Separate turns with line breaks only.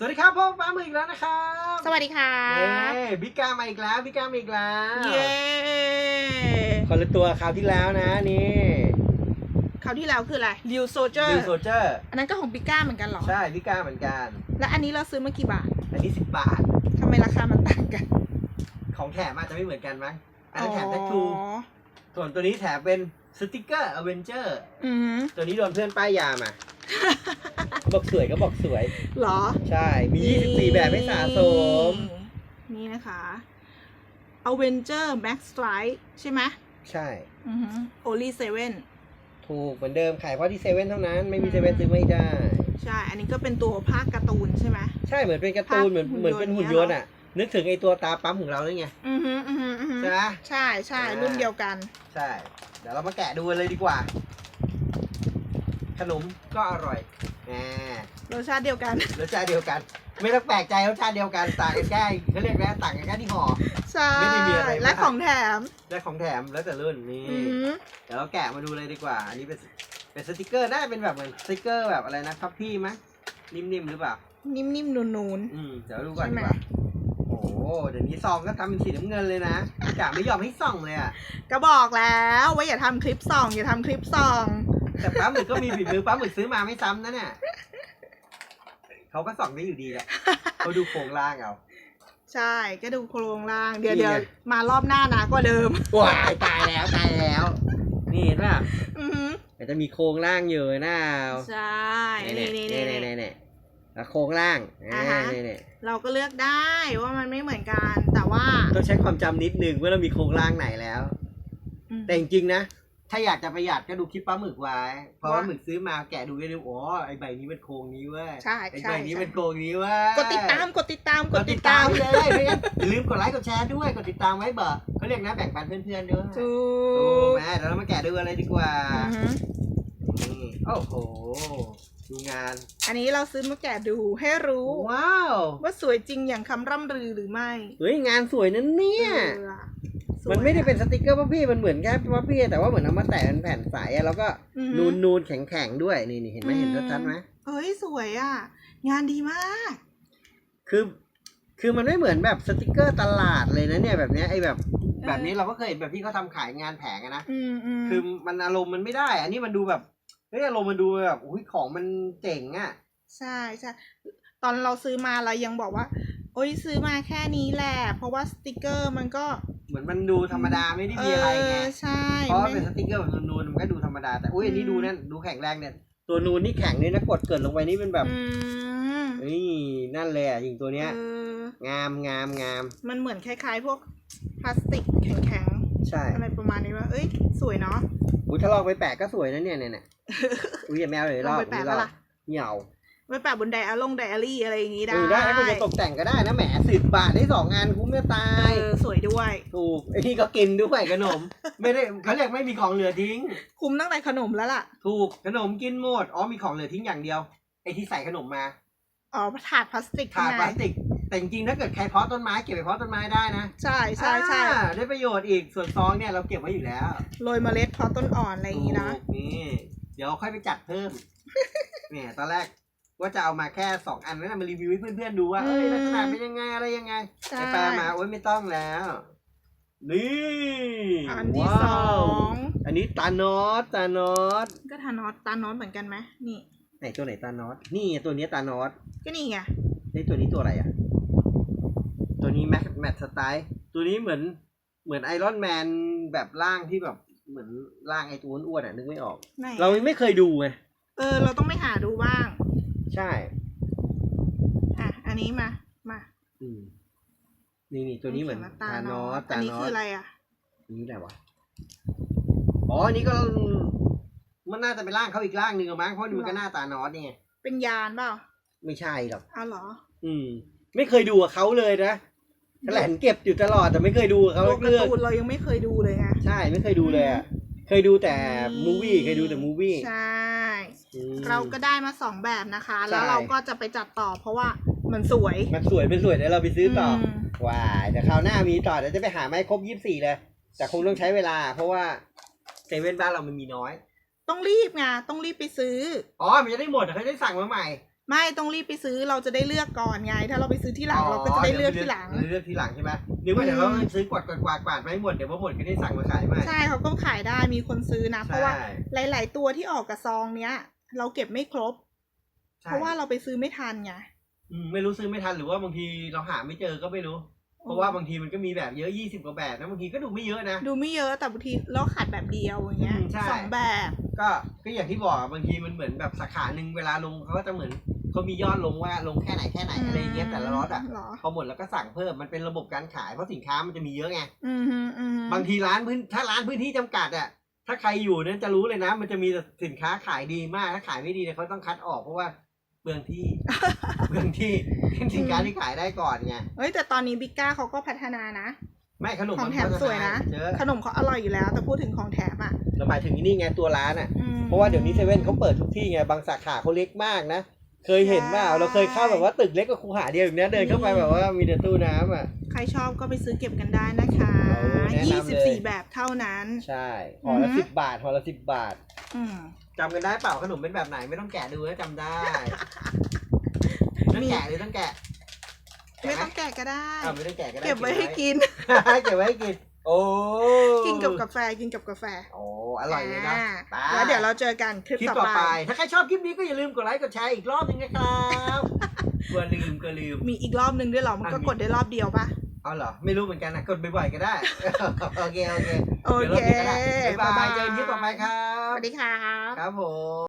สวัสดีครับพ่อฟ้ามืออีกแล้วนะครับ
สวัสดีค่ะ
เย้บิ๊กก้ามาอีกแล้วบิ๊กก้ามาอีกแล้ว
เย้
คนละตัวคราวที่แล้วนะนี่
คราวที่แล้วคืออะไรริวโซเจอ
ดิว
ร์
โซเจอร์
อันนั้นก็ของปิก้าเหมือนกันเหรอ
ใช่บิ๊กก้าเหมือนกัน
แล้วอันนี้เราซื้อมากี่บาท
อันนี้สิบบาท
ทำไมราคามันต่างกัน
ของแถมอาจจะไม่เหมือนกันมั้งอันนั้นแถมแพ็คทู
อ๋อ
ส่วนตัวนี้แถมเป็นสติกเกอร์อเวนเจอร์
อืม
ตัวนี้โดนเพื่อนป้ายยามา บอกสวยก็บอกสวย
เหรอ
ใช่ มี 24 แบบให้สะสม
นี่นะคะ Avenger Max Strike ใช่ไหม
ใช่
อือฮึ Only Seven
ถูกเหมือนเดิมขายเพราะที่เซเว่นเท่านั้น ไม่มีเซเว่นซื้อไม่ได้
ใช่ อันนี้ก็เป็นตัวภาคการ์ตูนใช่ไหม
ใช่เหมือนเป็นการ์ตูนเหมือน
ภาพหุ่นยนต์
เหมือนเป็นหุ่นยนต์อะ นึกถึงไอตัวตาปั๊มของเราเลยไง
อือฮึอือฮึอือฮึ
ใช่ไหม
ใช่ใช่
อ่า
รุ่นเดียวกัน
ใช่ เดี๋ยวเรามาแกะดูกันเลยดีกว่า ขนมก็อร่อยแหม
รสชาติเดียวกัน
รสชาติเดียวกัน ไม่ต้องแปลกใจรสชาติเดียวกันต่างกันแค่เขาเรียกแล้วต่างกันแค่ที่ห่อ
ใช่
ไม่ได้มีอะไรมาก
และของแถม
และของแถมแล้วแต่รุ่นนี่
อือฮึ
เดี๋ยวเราแกะมาดูเลยดีกว่า อันนี้เป็นเป็นสติกเกอร์ได้เป็นแบบเหมือนสติกเกอร์แบบอะไรนะพับพี่ไหมนิ่มๆหรือเปล่า
นิ่มๆนูน
อืมเดี๋ยวดูก่อน
ใช่
ดี
ไหม
กว่า โอ้โหเดี๋ยวนี้ซองก็ทำเป็นสีน้ำเงินเลยนะกะไม่ยอมให้ส่องเลยอะ
ๆ ก็บอกแล้วว่าอย่าทำคลิปส่อง อย่าทำคลิปส่อง
แต่ป้าหมึกก็มีฝีมือป้าหมึกซื้อมาไม่ซ้ำนะเนี่ยเขาก็ส่องได้อยู่ดีแหละเขาดูโครงล่างเอา
ใช่ ก็ดูโครงล่าง เดี๋ยว
นี่
เดี๋ยว
ไง
มารอบหน้านะกว่าเดิม
ว้ายตายแล้วตายแล้ว นี่เห็นป่ะ
อือฮึ
มันจะมีโครงล่างอยู่นะ
ใช่ นี่นี่
นี่
นี่
นี่นี่แล้วโครงล่าง
อ่าฮะ
นี่นี่
เราก็เลือกได้ว่ามันไม่เหมือนกัน แต่ว่า
ต้องใช้ความจำนิดนึงว่าเรามีโครงล่างไหนแล้ว
อืม
แต่จริงๆนะ ถ้าอยากจะประหยัดก็ดูคลิปปลาหมึกไว้ เพราะว่า
ว่า
หมึกซื้อมาแกะดูได้ดูอ๋อไอใบนี้เป็นโครงนี้เว้ย
ใช่
ไอ
ใช่
ใบนี้
ใช่
เป็นโครงนี้เว้ย
กดติดตามกดติดตาม
กดติดตามเลยไม่งั้นอย่าลืมกดไลค์กดแชร์ด้วยกดติดตามไว้เบอร์เขาเรียกนะแบ่งปันเพื่อนๆด้วย
ถู
ถู
ก
กไหมเดี๋ยวเรามาแกะดูกันเลยดีกว่า
อือฮึ
นี่โอ้โหดูงาน
อันนี้เราซื้อมาแกะดูให้รู้
ว้าว
ว่าสวยจริงอย่างคำร่ำลือหรือไม่
เฮ้ยงานสวยนั่นเนี่ย
ออสวย
มันไม่ได้เป็นสติกเกอร์ป้าพี่มันเหมือนแค่ป้าพี่แต่ว่าเหมือนเอามาแตะเป็นแผ่นใสอะแล้วก็
อือฮึ
นูนนูนๆแข็งแข็งๆด้วยนี่นี่เห็นไหมเห็นชัดๆไหม
เฮ้ยสวยอะ งานดีมาก
คือ คือมันไม่เหมือนแบบสติกเกอร์ตลาดเลยนะเนี่ยแบบเนี้ยไอ้แบบแบบนี้เราก็เคยเห็นแบบที่เขาทำขายงานแผงอะนะ
อืมอืม
คือมันอารมณ์มันไม่ได้ อันนี้มันดูแบบเฮ้ยอารมณ์มันดูแบบอุ้ยของมันเจ๋งอะ
ใช่ใช่ตอนเราซื้อมาเรายังบอกว่า โอ้ยซื้อมาแค่นี้แหละ เพราะว่าสติกเกอร์มันก็
เหมือนมันดูธรรมดาไม่ได้มีอะไรไง
เออใช่
เพราะว่า
ไม่
เป็นสติกเกอร์แบบนูนๆมันก็ดูธรรมดาแต่อุ้ยอันนี้
อืม
ดูนั่นดูแข็งแรงเนี่ยตัวนูนนี่แข็งเลยนะกดเกิดลงไปนี่เป็นแบบ
อืม
นี่นั่นเลยอะยิงตัวเนี้ย
เออ
งามงามงาม
มันเหมือนคล้าย ๆ พวกพลาสติกแข็ง
ใช่
ๆอะไรประมาณนี้ว่าเอ้ยสวยเนาะ
อุ้ยถ้าลองไปแปะก็สวยนะเนี่ยเนี่ยเนี่ยอุ้ยอย่าแมวเลย
ล
ร
อง
อบ
ไปแปะ
ร
แล้
อ
ว
บ
ล่ะ
เหนียว
ไว้แปะบนไดอาลงไดอารี่อะไรอย่างงี้ได้
เออได้แล้วคุณจะตกแต่งก็ได้นะแหมสิบบาทได้สองงานคุ้มจะตา
เอย อสวยด้วย
ถูกไอ้นี่ก็กินด้วยขนม ไม่ได้เขาเรียกไม่มีของเหลือทิ้ง
คุ้มตั้งแต่ขนมแล้วล่ะ
ถูกขนมกินหมดอ๋อมีของเหลือทิ้งอย่างเดียวไอ้ที่ใส่ขนมมา
อ๋อถาดพลาสติก
ถาด
ข้ง
พ
ใน
ลาสติก แต่จริงๆถ้าเกิดใครเพาะต้นไม้เก็บไปเพาะต้นไม้ได้นะ
ใช่ใช่ใช่
อ่าได้ประโยชน์อีกส่วนซองเนี่ยเราเก็บไว้อยู่แล้ว
โรยเมล็ดเพาะต้นอ่อนอะไรอย่างงี้นะ
ถูกนี่เดี๋ยวค่อยไปจัดเพิ่ม เนี่ยตอนแรก ว่าจะเอามาแค่สองอันนั้นนะมารีวิวให้เพื่อนๆดูว่าเอ้ย
อืม
ลักษณะเป็นยังไงอะไรยังไง
ใช่
ไปไปมาโอ้ยไม่ต้องแล้ว นี่
อันที่
ว้าว
สอง
อันนี้ตานอสตานอส
ก็ทานอสตานอสเหมือนกันไหมนี่
ไหนตัวไหนตานอสนี่ไงตัวเนี้ยตานอส
ก็นี่ไง
ไอ้ยตัวนี้ตัวอะไรอะ ตัวนี้แมทแมทสไตล์ตัวนี้เหมือนเหมือนไอรอนแมนแบบร่างที่แบบเหมือนร่างไอตัวอ้วนๆอะนึกไม่ออก
ไหน
เราไม่เคยดูไง
เออ เราต้องไปหาดูบ้าง
ใช่
อะ อันนี้มา มา
อืมนี่นี่ตัวนี้เหมือน
ขีย
ตานอส
อั
ตาน
นี้
นอ
คือ
ส
อะไรอะ
อันนี้อะไรวะ อ๋ออันนี้ก็ มันน่าจะเป็นร่างเขาอีกร่างหนึ่งอะมั้งเพราะมันก็หน้าตานอสนี่ไง
เป็นยานเปล่า
ไม่ใช่หรอก
เอาเหรอ
อืม ไม่เคยดูกับเขาเลยนะแหลนเก็บอยู่ตลอดแต่ไม่เคยดูกับเขา
ตัวการ์
เรื่อง
ตูนเรายังไม่เคยดูเลยไง
ใช่ไม่เคยดูเลยอะเคยดูแต่มูวี่เคยดูแต่มูวี่
ใช่
อืม
เราก็ได้มาสองแบบนะคะ แล้ว
ใช่
เราก็จะไปจัดต่อเพราะว่ามันสวย
มันสวยเป็นสวยเดี๋ยวเราไปซื้อต่ออ
ม
ว้ายแต่คราวหน้ามีต่อเดี๋ยวจะไปหาไม้ครบยี่สิบสี่เลย แต่คงต้องใช้เวลา เพราะว่าเซเว่นบ้านเรามันมีน้อย
ต้องรีบไงต้องรีบไปซื้อ
อ๋อ มันจะได้หมดเขาจะได้สั่งมาใหม่
ไม่ต้องรีบไปซื้อเราจะได้เลือกก่อนไง ถ้าเราไปซื้อที่หลังเราก็จะได้เลือกที่หลัง
เลือกที่หลังใช่ไหมนึกว่าเดี๋ยวเราซื้อกวาดกวาดกวาดกวาดไม่หมดเดี๋ยวพอหมดก็ได้สั่งมาขายใหม่
ใช่เขาก็ขายได้มีคนซื้อนะ เพราะว่า
ใช่
หลาย ๆ ตัวที่ออกกับซองเนี้ย เราเก็บไม่ครบ
ใช่
เพราะว่าเราไปซื้อไม่ทันไง
อืมไม่รู้ซื้อไม่ทันหรือว่าบางทีเราหาไม่เจอก็ไม่รู้ เพราะว่าบางทีมันก็มีแบบเยอะยี่สิบกว่าแบบนะบางทีก็ดูไม่เยอะนะ
ดูไม่เยอะแต่บางทีเราขาดแบบเดียวอย่างเงี้ย
อืมใช่
สองแบบ
ก็ก็อย่างที่บอกอะบางทีมันเหมือนแบบสาขาหนึ่งเวลาลงเขาก็จะเหมือนเขามียอดลงว่าลงแค่ไหนแค่ไหนอะไรอย่างเงี้ยแต่ละล็อตอะ
เหรอ
พอหมดแล้วก็สั่งเพิ่มมันเป็นระบบการขายเพราะสินค้ามันจะมีเยอะไง
อืมฮึอืมฮึ
บางทีร้านพื้นถ้าร้านพื้นที่จำกัดอะ ถ้าใครอยู่เนี่ยจะรู้เลยนะ มันจะมีแต่สินค้าขายดีมาก ถ้าขายไม่ดีเนี่ยเขาต้องคัดออกเพราะว่าเปลืองที่เปลืองที่เป็นสินค้าที่ขายได้ก่อนไง
เฮ้ยแต่ตอนนี้บิ๊กก้าเขาก็พัฒนานะ
ไม่ขนม
ของแถมสวยนะ
เยอะ
ขนมเขาอร่อยอยู่แล้ว แต่พูดถึงของแถมอะ
เราหมายถึงนี่ไงตัวร้านอะ
อืม
เพราะว่าเดี๋ยวนี้เซเว่นเขาเปิดทุกที่ไง บางสาขาเขาเล็กมากนะ เคยเห็นว่า
ใช่
เราเคยเข้าแบบว่าตึกเล็กกับคูหาเดียวอย่างเนี้ยเดินเข้าไปแบบว่ามีแต่ตู้น้ำอะ
ใครชอบก็ไปซื้อเก็บกันได้นะคะ
โอ้แนะนำเลย
24 แบบเท่านั้น
ใช่ห่อละ
อือฮึ
สิบบาทห่อละสิบบาท
อืม
จำกันได้เปล่าขนมเป็นแบบไหนไม่ต้องแกะดูนะจำได้ต้องแกะหรือต้องแกะ
ไม่
แกะห
ต้องแกะก็ได้
อ้าวไม่ต้องแกะก็ได้
เก็บไว้ให้กิน
เก็บไว้ให้กิน โอ้
กินกับกาแฟกินกับกาแฟ
โอ้อร่อยเลยนะ
อ่า
ไป
แล้วเดี๋ยวเราเจอกันคลิป
คลิป
ต่
ต่
อ
อ
ไป
ไป ถ้าใครชอบคลิปนี้ก็อย่าลืมกดไลค์กดแชร์อีกรอบหนึงนะครับกลัวลืมกลัวลืม
มีอีกรอบนึงด้วยเหรอ มันก็
อะมี
กดได้รอบเดียวปะ
เอาเหรอ ไม่รู้เหมือนกันนะกดบ่อยๆก็ได้ โอเค โอเค
โอเค
ดี๋ยวราปิดก็ได้บ๊ายบาย
บ๊ายบาย
เจอกันคลิปต่อไปครั
ส
บ
วัสดีครับ
ครับผม